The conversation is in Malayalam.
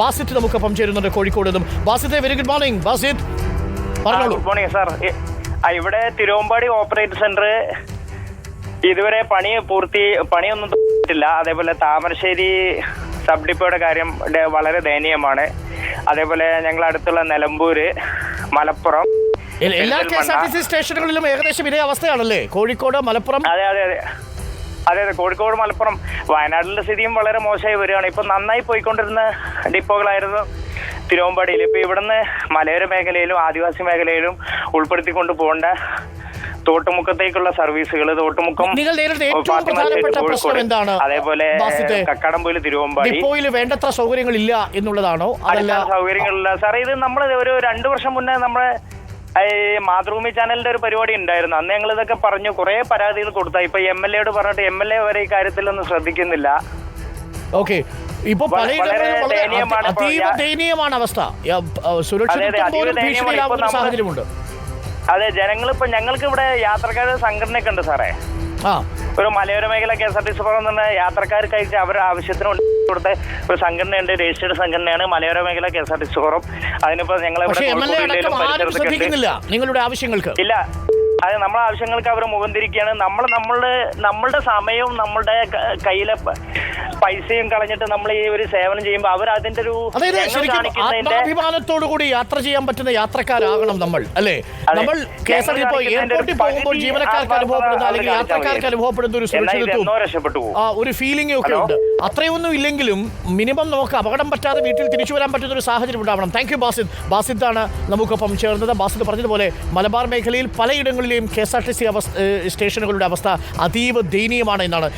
ബാസിത്ത് നമുക്കൊപ്പം ചേരുന്നുണ്ട് കോഴിക്കോട് നിന്നും. ബാസിത്തെ വെരി ഗുഡ് മോർണിംഗ് ബാസിത്ത് പറഞ്ഞോളൂ. ഗുഡ് മോർണിംഗ് സാർ ഇവിടെ തിരുവമ്പാടി ഓപ്പറേറ്റ് സെന്റർ ഇതുവരെ പണി പൂർത്തി പണിയൊന്നും തുടങ്ങിയിട്ടില്ല അതേപോലെ താമരശ്ശേരി സബ് ഡിപ്പോയുടെ കാര്യം വളരെ ദയനീയമാണ്. അതേപോലെ ഞങ്ങൾ അടുത്തുള്ള നിലമ്പൂര് മലപ്പുറം എല്ലാ K S R T C സ്റ്റേഷനുകളിലും ഏകദേശം ഇതേ അവസ്ഥയാണല്ലേ? കോഴിക്കോട് മലപ്പുറം. അതെ അതെ അതെ. അതെ അതെ കോഴിക്കോട് മലപ്പുറം വയനാട്ടിലെ സ്ഥിതിയും വളരെ മോശമായി വരികയാണ്. ഇപ്പൊ നന്നായി പോയിക്കൊണ്ടിരുന്ന ഡിപ്പോകളായിരുന്നു തിരുവമ്പാടിയിൽ ഇപ്പൊ ഇവിടുന്ന് മലയോര മേഖലയിലും ആദിവാസി മേഖലയിലും ഉൾപ്പെടുത്തിക്കൊണ്ട് പോകേണ്ട തോട്ടുമുക്കത്തേക്കുള്ള സർവീസുകൾ തോട്ടുമുക്കം എന്താണ്? അതേപോലെ? കക്കാടംപൊയിൽ തിരുവമ്പാടി. ഡിപ്പോയിൽ വേണ്ടത്ര സൗകര്യങ്ങളില്ല എന്നുള്ളതാണോ? സൗകര്യങ്ങളില്ല. സാറേ ഇത് നമ്മൾ ഒരു രണ്ടു വർഷം മുന്നേ നമ്മളെ മാതൃഭൂമി ചാനലിന്റെ ഒരു പരിപാടി ഉണ്ടായിരുന്നു. അന്ന് ഞങ്ങൾ ഇതൊക്കെ പറഞ്ഞു. കുറെ പരാതികൾ കൊടുത്ത. ഇപ്പൊ എം എൽ എയോട് പറഞ്ഞിട്ട് എം എൽ എ വരെ ഈ കാര്യത്തിലൊന്നും ശ്രദ്ധിക്കുന്നില്ല. ഓക്കെ. ഇപ്പൊ പലയിടങ്ങളിലും ദയനീയമാണ് അതീവ അവസ്ഥ. അതെ, സുരക്ഷിതത്വം ഇപ്പൊ ഞങ്ങൾക്ക് ഇവിടെ യാത്രക്കാരുടെ സംഘടനയൊക്കെ ഉണ്ട് സാറേ. ഒരു മലയോര മേഖല K S R T C പറഞ്ഞു തന്നെ യാത്രക്കാർക്കായിട്ട് അവരുടെ ആവശ്യത്തിന് കൊടുത്ത ഒരു സംഘടനയുണ്ട് രജിസ്റ്റേഡ് സംഘടനയാണ് മലയോര മേഖല K S R T C forum. അതിനിപ്പോ ശ്രദ്ധിക്കുന്നില്ല നിങ്ങളുടെ ആവശ്യങ്ങൾക്ക്. ഇല്ല. അത് നമ്മളെ ആവശ്യങ്ങൾക്ക് അവർ മുഖം തിരിക്കുകയാണ്. നമ്മൾ നമ്മളുടെ നമ്മളുടെ സമയവും നമ്മളുടെ കയ്യിലെ പൈസയും കളഞ്ഞിട്ട് നമ്മൾ ഈ ഒരു സേവനം ചെയ്യുമ്പോൾ അവർ അതിന്റെ ഒരു അഭിമാനത്തോടു ആത്മാഭിമാനത്തോടു കൂടി യാത്ര ചെയ്യാൻ പറ്റുന്ന യാത്രക്കാരാകണം നമ്മൾ അല്ലേ? നമ്മൾ എയർപോർട്ടിൽ പോകുമ്പോൾ ജീവനക്കാർക്ക് അനുഭവപ്പെടുന്ന അല്ലെങ്കിൽ യാത്രക്കാർക്ക് അനുഭവപ്പെടുന്ന ഒരു സുരക്ഷിതത്വം ഒരു ഫീലിംഗ് ഒക്കെ ഉണ്ട്. അത്രയൊന്നും ഇല്ലെങ്കിലും മിനിമം നമുക്ക് അപകടം പറ്റാതെ വീട്ടിൽ തിരിച്ചു വരാൻ പറ്റുന്ന ഒരു സാഹചര്യം ഉണ്ടാവണം. Thank you Basid. ബാസിദാണ് നമുക്കൊപ്പം ചേർന്നത്. ബാസിദ് പറഞ്ഞതുപോലെ മലബാർ മേഖലയിൽ പലയിടങ്ങളിലെയും K S R T C അവസ്ഥ സ്റ്റേഷനുകളുടെ അവസ്ഥ അതീവ ദയനീയമാണ് എന്നാണ്.